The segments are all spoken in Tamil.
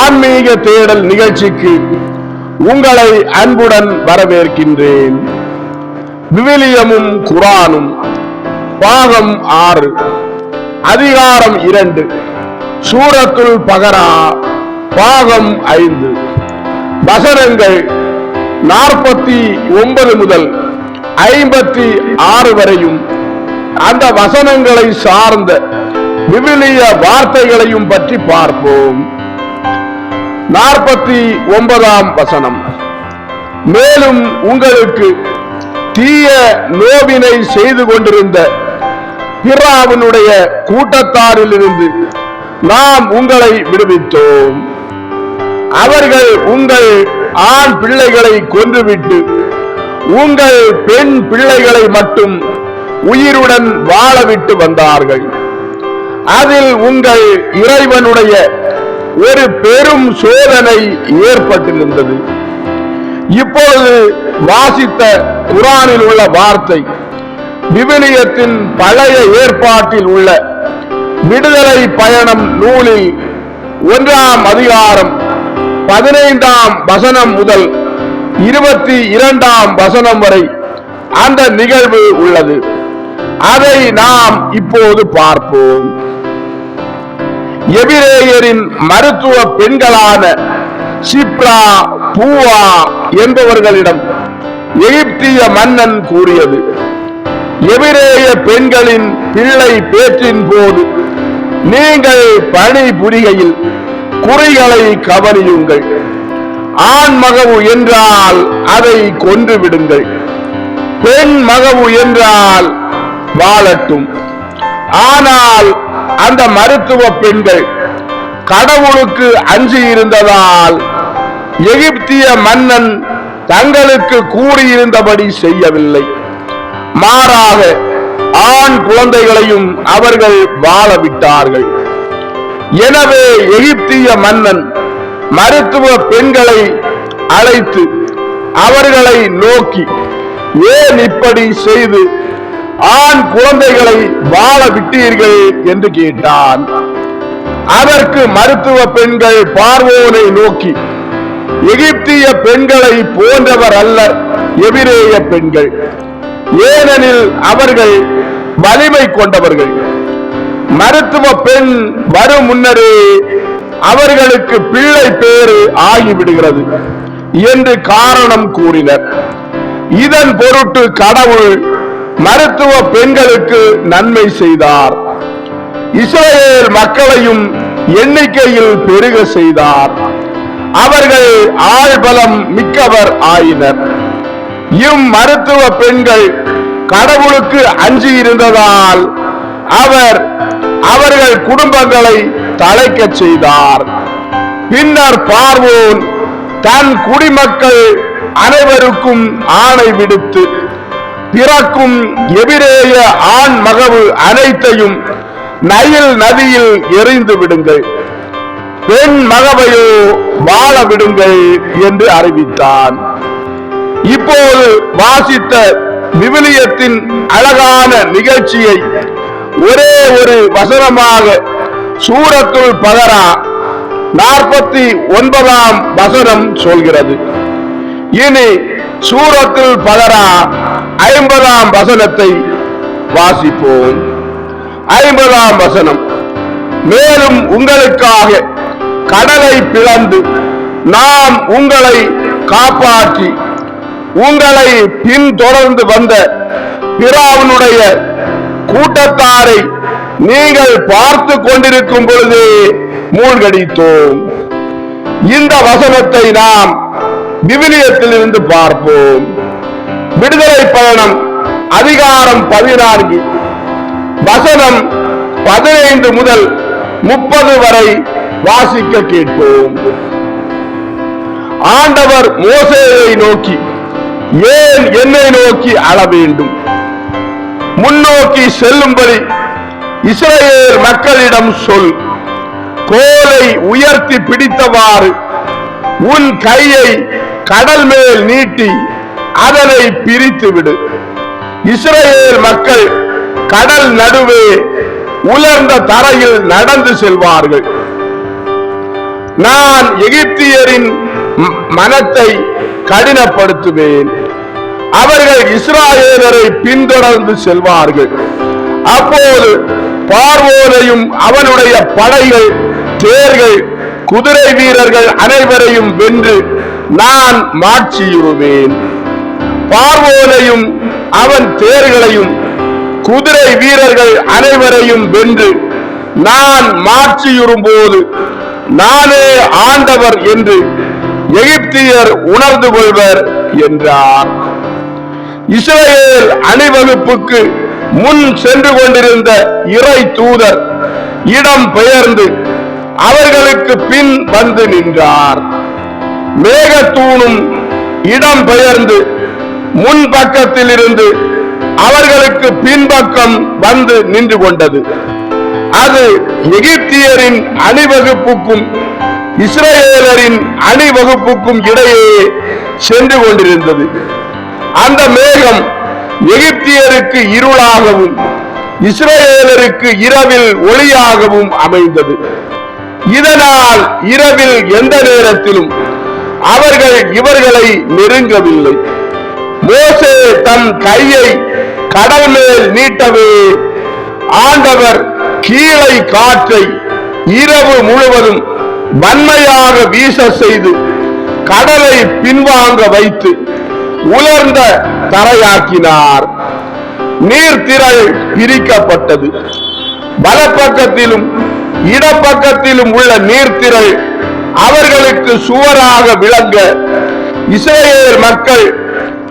ஆன்மீக தேடல் நிகழ்ச்சிக்கு உங்களை அன்புடன் வரவேற்கின்றேன். விவிலியமும் குரானும் பாகம் ஆறு அதிகாரம் இரண்டு சூரத்துல் பகரா பாகம் ஐந்து. வசனங்கள் நாற்பத்தி ஒன்பது முதல் ஐம்பத்தி ஆறு வரையும் அந்த வசனங்களை சார்ந்த விவிலிய வார்த்தைகளையும் பற்றி பார்ப்போம். நாற்பத்தி ஒன்பதாம் வசனம். மேலும் உங்களுக்கு தீய நோவினை செய்து கொண்டிருந்த பிராவினுடைய கூட்டத்தாரிலிருந்து நாம் உங்களை விடுவித்தோம். அவர்கள் உங்கள் ஆண் பிள்ளைகளை கொன்றுவிட்டு உங்கள் பெண் பிள்ளைகளை மட்டும் உயிருடன் வாழவிட்டு வந்தார்கள். அதில் உங்கள் இறைவனுடைய ஒரு பெரும் சோதனை ஏற்பட்டிருந்தது. இப்பொழுது வாசித்த குரானில் உள்ள வார்த்தை விவிலியத்தின் பழைய ஏற்பாட்டில் உள்ள விடுதலை பயணம் நூலில் ஒன்றாம் அதிகாரம் பதினைந்தாம் வசனம் முதல் இருபத்தி இரண்டாம் வசனம் வரை அந்த நிகழ்வு உள்ளது. அதை நாம் இப்போது பார்ப்போம். எபிரேயரின் மருத்துவ பெண்களான சிப்ரா பூவா என்பவர்களிடம் எகிப்திய மன்னன் கூறியது எபிரேய பெண்களின் பிள்ளை பேற்றின் போது நீங்கள் பணி புரிகையில் குறிகளை கவனியுங்கள். ஆண் மகவு என்றால் அதை கொன்று விடுங்கள். பெண் மகவு என்றால் வாழட்டும். ஆனால் அந்த மருத்துவ பெண்கள் கடவுளுக்கு அஞ்சி இருந்ததால் எகிப்திய மன்னன் தங்களுக்கு கூறியிருந்தபடி செய்யவில்லை. மாறாக ஆண் குழந்தைகளையும் அவர்கள் வாழ விட்டார்கள் எனவே எகிப்திய மன்னன் மருத்துவ பெண்களை அழைத்து அவர்களை நோக்கி ஏன் இப்படி செய்து ஆண் குழந்தைகளை வாழ விட்டீர்கள் என்று கேட்டான். அதற்கு மருத்துவ பெண்கள் பார்வோனை நோக்கி எகிப்திய பெண்களை போன்றவர் அல்ல எபிரேய பெண்கள். ஏனெனில் அவர்கள் வலிமை கொண்டவர்கள். மருத்துவ பெண் வரும் முன்னரே அவர்களுக்கு பிள்ளை பேறு ஆகிவிடுகிறது என்று காரணம் கூறினர். இதன் பொருட்டு கடவுள் மருத்துவ பெண்களுக்கு நன்மை செய்தார். இஸ்ரேல் மக்களையும் எண்ணிக்கையில் பெருக செய்தார். அவர்கள் ஆழ்பலம் மிக்கவர் ஆயினர். இம் மருத்துவ பெண்கள் கடவுளுக்கு அஞ்சி இருந்ததால் அவர் அவர்கள் குடும்பங்களை தழைக்கச் செய்தார். பின்னர் பார்வோன் தன் குடிமக்கள் அனைவருக்கும் ஆணை விடுத்து பிறக்கும் எபிரேய ஆண் மகவு அனைத்தையும் நயில் நதியில் எரிந்து விடுங்கள். பெண் மகவையோ வாழ விடுங்கள் என்று அறிவித்தான். இப்போது வாசித்த விவிலியத்தின் அழகான நிகழ்ச்சியை ஒரே ஒரு வசனமாக சூரத்துள் பகரா நாற்பத்தி ஒன்பதாம் வசனம் சொல்கிறது. இனி சூரத்தில் பகரா ஐம்பதாம் வசனத்தை வாசிப்போம். ஐம்பதாம் வசனம். மேலும் உங்களுக்காக கடலை பிளந்து நாம் உங்களை காப்பாற்றி உங்களை பின்தொடர்ந்து வந்த பிராவனுடைய கூட்டத்தாரை நீங்கள் பார்த்து கொண்டிருக்கும் பொழுது மூழ்கடித்தோம். இந்த வசனத்தை நாம் விவிலியத்திலிருந்து பார்ப்போம். விடுதலை பயணம் அதிகாரம் பதினான்கு. வசனம் பதினைந்து முதல் முப்பது வரை வாசிக்க கேட்போம். ஆண்டவர் மோசேயை நோக்கி ஏன் என்னை நோக்கி அழ வேண்டும்? முன்னோக்கி செல்லும்படி இஸ்ரேல் மக்களிடம் சொல். கோலை உயர்த்தி பிடித்தவாறு உன் கையை கடல் மேல் நீட்டி அதனை பிரித்து விடு. இஸ்ரேல் மக்கள் கடல் நடுவே உலர்ந்த தரையில் நடந்து செல்வார்கள். நான் எகிப்தியரின் மனத்தை கடினப்படுத்துவேன். அவர்கள் இஸ்ராயேலரை பின்தொடர்ந்து செல்வார்கள். அப்போது பார்வோனையும் அவனுடைய படைகள் தேர்கள் குதிரை வீரர்கள் அனைவரையும் வென்று நான் மாட்சியுறுவேன் பார்வோனையும் அவன் தேர்களையும் குதிரை வீரர்கள் அனைவரையும் வென்று நான் மாற்றியுறும்போது நானே ஆண்டவர் என்று எகிப்தியர் உணர்ந்து கொள்வர் என்றார். இஸ்ரேல் அணிவகுப்புக்கு முன் சென்று கொண்டிருந்த இறை தூதர் இடம் பெயர்ந்து அவர்களுக்கு பின் வந்து நின்றார். மேகத்தூணும் இடம் பெயர்ந்து முன் பக்கத்தில் இருந்து அவர்களுக்கு பின்பக்கம் வந்து நின்று கொண்டது. அது எகிப்தியரின் அணிவகுப்புக்கும் இஸ்ரேலரின் அணிவகுப்புக்கும் இடையே சென்று கொண்டிருந்தது. அந்த மேகம் எகிப்தியருக்கு இருளாகவும் இஸ்ரேலருக்கு இரவில் ஒளியாகவும் அமைந்தது. இதனால் இரவில் எந்த நேரத்திலும் அவர்கள் இவர்களை நெருங்கவில்லை. மோசே தன் கையை கடல் மேல் நீட்டவே. ஆண்டவர் கீழை காற்றை இரவு முழுவதும் வன்மையாக வீச செய்து கடலை பின்வாங்க வைத்து உலர்ந்த தரையாக்கினார். நீர்த்திரள் பிரிக்கப்பட்டது. வலப்பக்கத்திலும் இடப்பக்கத்திலும் உள்ள நீர்த்திரள் அவர்களுக்கு சுவராக விளங்க இஸ்ரேல் மக்கள்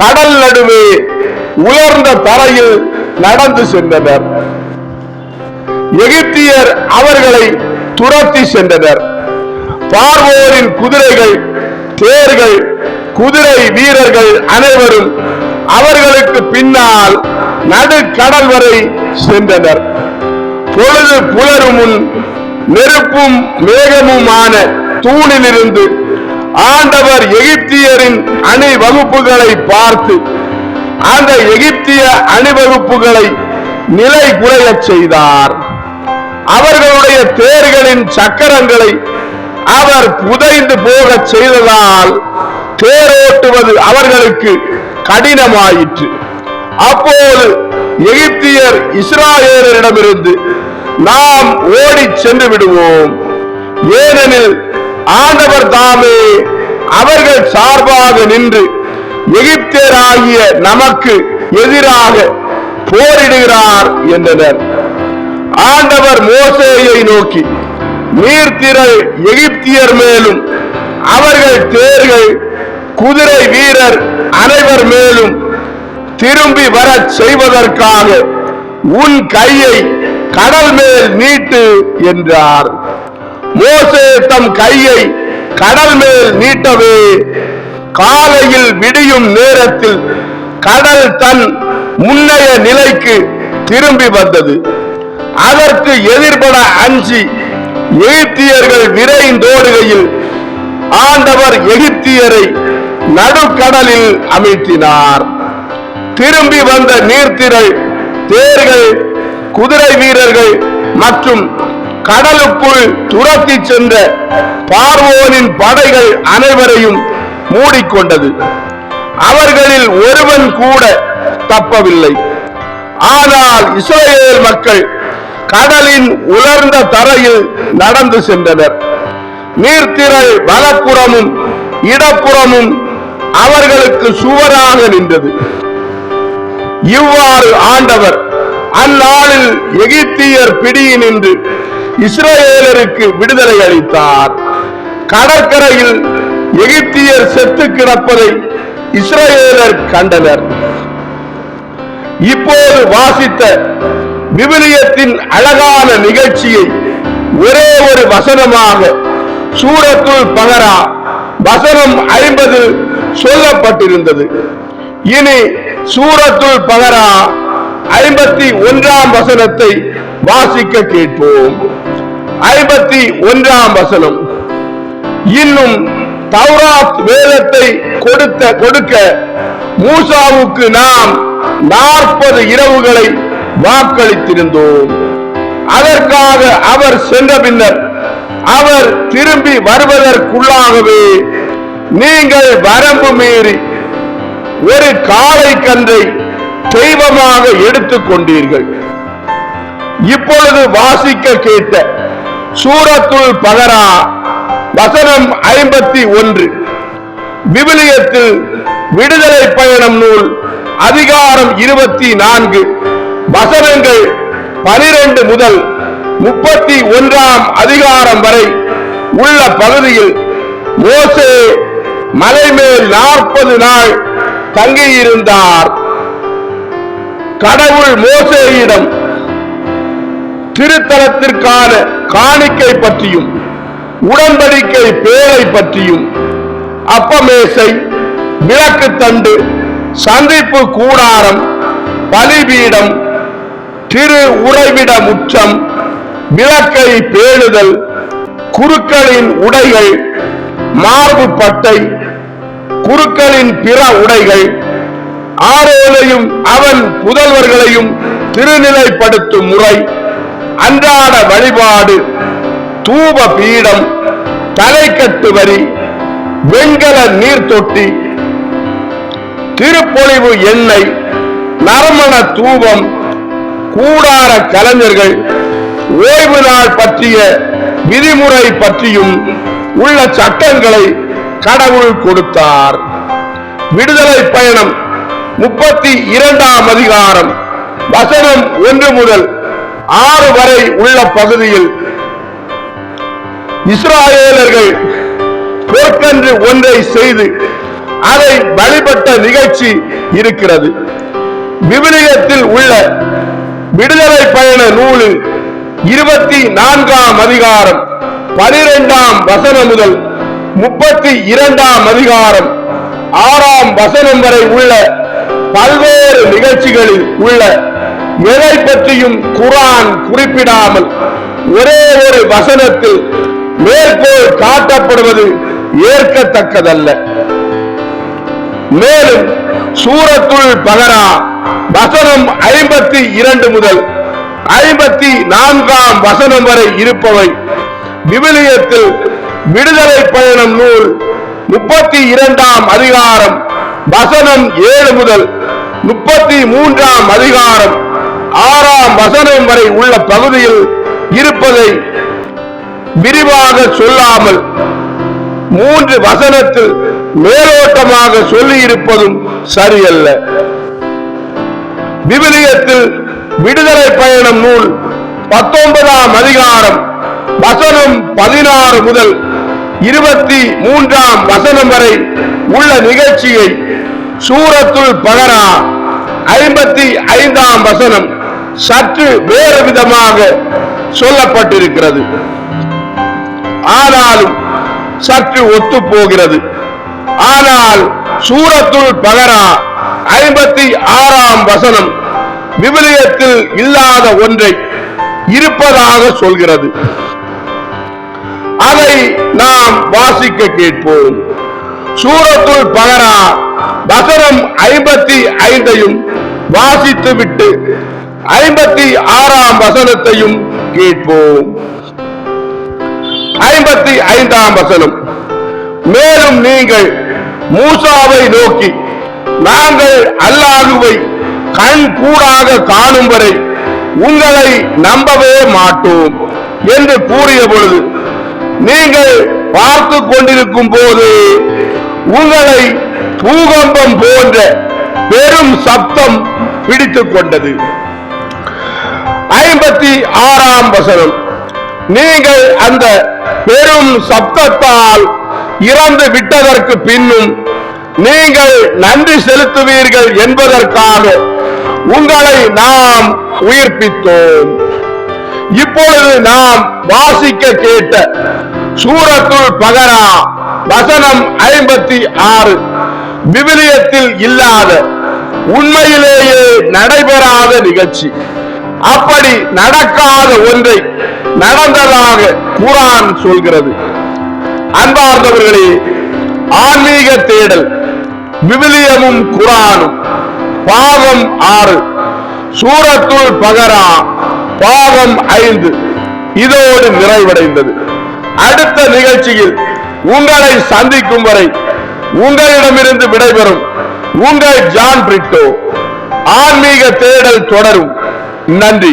கடல் நடுவே உயர்ந்த தரையில் நடந்து சென்றனர். எகிப்தியர் அவர்களை துரத்தி சென்றனர். பார்வோரின் குதிரைகள் தேர்கள் குதிரை வீரர்கள் அனைவரும் அவர்களுக்கு பின்னால் நடுக்கடல் வரை சென்றனர். பொழுது புலரும் முன் நெருப்பும் மேகமுமான தூணிலிருந்து ஆண்டவர் எகிப்தியரின் அணிவகுப்புகளை பார்த்து அந்த எகிப்திய அணிவகுப்புகளை நிலை குறைய செய்தார். அவர்களுடைய தேர்களின் சக்கரங்களை அவர் புதைந்து போகச் செய்ததால் தேரோட்டுவது அவர்களுக்கு கடினமாயிற்று. அப்போது எகிப்தியர் இஸ்ராயேலரிடமிருந்து நாம் ஓடிச் சென்று விடுவோம். ஏனெனில் ஆண்டவர் தாமே அவர்கள் சார்பாக நின்று எகிப்தியராகிய நமக்கு எதிராக போரிடுகிறார் என்றனர். ஆண்டவர் மோசேயை நோக்கி நீர்த்திரள் எகிப்தியர் மேலும் அவர்கள் தேர்கள் குதிரை வீரர் அனைவர் மேலும் திரும்பி வரச் செய்வதற்காக உன் கையை கடல் மேல் நீட்டு என்றார். மோசே தம் கையை கடல் மேல் நீட்டவே. காலையில் விடியும் நேரத்தில் கடல் தன் முன்னைய நிலைக்கு திரும்பி வந்தது. அதற்கு எதிர்பட அஞ்சி எகிப்தியர்கள் விரைந்தோடுகையில் ஆண்டவர் எகிப்தியரை நடுக்கடலில் அமிழ்த்தினார். திரும்பி வந்த நீர்த்திரள் தேர்கள் குதிரை வீரர்கள் மற்றும் கடலுக்குள் துரத்தி சென்ற பார்வோனின் படைகள் அனைவரையும் மூடிக்கொண்டது. அவர்களில் ஒருவன் கூட தப்பவில்லை. ஆனால் இஸ்ரேல் மக்கள் கடலின் உலர்ந்த தரையில் நடந்து சென்றனர். நீர்த்திரள் வலப்புறமும் இடப்புறமும் அவர்களுக்கு சுவராக நின்றது. இவ்வாறு ஆண்டவர் அந்நாளில் எகிப்தியர் பிடியினின்று இஸ்ரேலருக்கு விடுதலை அளித்தார். கடற்கரையில் எகிப்தியர் செத்து கிடப்பதை இஸ்ரேலர் கண்டனர். இப்போது வாசித்த விவிலியத்தின் அழகான நிகழ்ச்சியை ஒரே ஒரு வசனமாக சூரத்துள் பகரா வசனம் ஐம்பது சொல்லப்பட்டிருந்தது. இனி சூரத்துள் பகரா ஐம்பத்தி ஒன்றாம் வசனத்தை வாசிக்க கேட்போம். ஐம்பத்தி ஒன்றாம் வசனம். இன்னும் தௌராத் வேதத்தை கொடுத்த கொடுக்க மூசாவுக்கு நாம் நாற்பது இரவுகளை வாக்களித்திருந்தோம். அதற்காக அவர் சென்ற பின்னர் அவர் திரும்பி வருவதற்குள்ளாகவே நீங்கள் வரம்பு மீறி ஒரு காளை கன்றை தெய்வமாக எடுத்துக் கொண்டீர்கள் இப்பொழுது வாசிக்க கேட்ட சூரத்துள் பகரா வசனம் ஐம்பத்தி ஒன்று. விவிலியத்தில் விடுதலை பயணம் நூல் அதிகாரம் இருபத்தி நான்கு. வசனங்கள் பனிரெண்டு முதல் முப்பத்தி ஒன்றாம் அதிகாரம் வரை உள்ள பகுதியில் மோசே மலைமேல் நாற்பது நாள் தங்கியிருந்தார். கடவுள் மோசேயிடம் திருத்தலத்திற்கான காணிக்கை பற்றியும் உடன்படிக்கை பேரை பற்றியும் அப்பமேசை விளக்கு தண்டு சந்திப்பு கூடாரம் பலிபீடம் திரு உறைவிட முற்றம் விளக்கை பேணுதல் குருக்களின் உடைகள் மார்பு பட்டை குருக்களின் பிற உடைகள் ஆரோலையும் அவன் புதல்வர்களையும் திருநிலைப்படுத்தும் முறை. அன்றாட வழிபாடு தூப பீடம் தலைக்கட்டு வரி வெண்கல நீர் தொட்டி திருப்பொழிவு எண்ணெய் நறுமண தூபம் கூடார கலைஞர்கள் ஓய்வு நாள் பற்றிய விதிமுறை பற்றியும் உள்ள சட்டங்களை கடவுள் கொடுத்தார். விடுதலை பயணம் முப்பத்தி இரண்டாம் அதிகாரம் வசனம் ஒன்று முதல் ஆறு வரை உள்ள பகுதியில் இஸ்ராயலர்கள் போர்க்கன்று ஒன்றை செய்து அதை வழிபட்ட நிகழ்ச்சி இருக்கிறது. விவிலியத்தில் உள்ள விடுதலை பயண நூலில் இருபத்தி நான்காம் அதிகாரம் பனிரெண்டாம் வசனம் முதல் முப்பத்தி இரண்டாம் அதிகாரம் ஆறாம் வசனம் வரை உள்ள பல்வேறு நிகழ்ச்சிகளில் உள்ள எதை பற்றியும் குரான் குறிப்பிடாமல் ஒரே ஒரு வசனத்தில் மேற்கோள் காட்டப்படுவது ஏற்கத்தக்கதல்ல. மேலும் சூரத்துள் பகரா வசனம் ஐம்பத்தி இரண்டு முதல் ஐம்பத்தி நான்காம் வசனம் வரை இருப்பவை. விவிலியத்தில் விடுதலை பயணம் நூல் முப்பத்தி இரண்டாம் அதிகாரம் வசனம் ஏழு முதல் முப்பத்தி மூன்றாம் அதிகாரம். ஆறாம் வசனம் வரை உள்ள பகுதியில் இருப்பதை விரிவாக சொல்லாமல் மூன்று வசனத்தில் மேலோட்டமாக சொல்லி இருப்பதும் சரியல்ல. விவிலியத்தில் விடுதலை பயணம் நூல் பத்தொன்பதாம் அதிகாரம் வசனம் பதினாறு முதல் இருபத்தி மூன்றாம் வசனம் வரை உள்ள நிகழ்ச்சியை சூரத்துள் பகரா ஐம்பத்தி ஐந்தாம் வசனம். சற்று வேறு விதமாக சொல்லப்பட்டிருக்கிறது. ஆனாலும் சற்று ஒத்து போகிறது. ஆனால் சூரத்துள் பகரா ஐம்பத்தி ஆறாம் வசனம் விவிலியத்தில் இல்லாத ஒன்றை இருப்பதாக சொல்கிறது. அதை நாம் வாசிக்க கேட்போம். சூரத்துள் பகரா வசனம் ஐம்பத்தி ஐந்தையும் வாசித்து விட்டு ஐம்பத்தி ஆறாம் வசனத்தையும் கேட்போம். ஐம்பத்தி ஐந்தாம் வசனம். மேலும் நீங்கள் மூசாவை நோக்கி நாங்கள் அல்லாஹுவை கண் கூடாக காணும் வரை உங்களை நம்பவே மாட்டோம் என்று கூறிய பொழுது நீங்கள் பார்த்து கொண்டிருக்கும் போது உங்களை பூகம்பம் போன்ற பெரும் சப்தம் பிடித்துக் கொண்டது. ஐம்பத்தி ஆறாம் வசனம். நீங்கள் அந்த பெரும் சப்தத்தால் இறந்து விட்டதற்கு பின்னும் நீங்கள் நன்றி செலுத்துவீர்கள் என்பதற்காக உங்களை நாம் உயிர்ப்பித்தோம். இப்பொழுது நாம் வாசிக்க கேட்ட சூரத்துள் பகரா வசனம் ஐம்பத்தி ஆறு. விவிலியத்தில் இல்லாத உண்மையிலேயே நடைபெறாத நிகழ்ச்சி. அப்படி நடக்காத ஒன்றை நடந்ததாக குரான் சொல்கிறது. அன்பார்ந்தவர்களே ஆன்மீக தேடல் விவிலியமும் குரானும். பாவம் ஆறு சூரத்துள் பகரா பாவம் ஐந்து. இதோடு நிறைவடைந்தது. அடுத்த நிகழ்ச்சியில் உங்களை சந்திக்கும் வரை உங்களிடமிருந்து விடைபெறும் உங்கள் ஜான் பிரிட்டோ. ஆன்மீக தேடல் தொடரும். நன்றி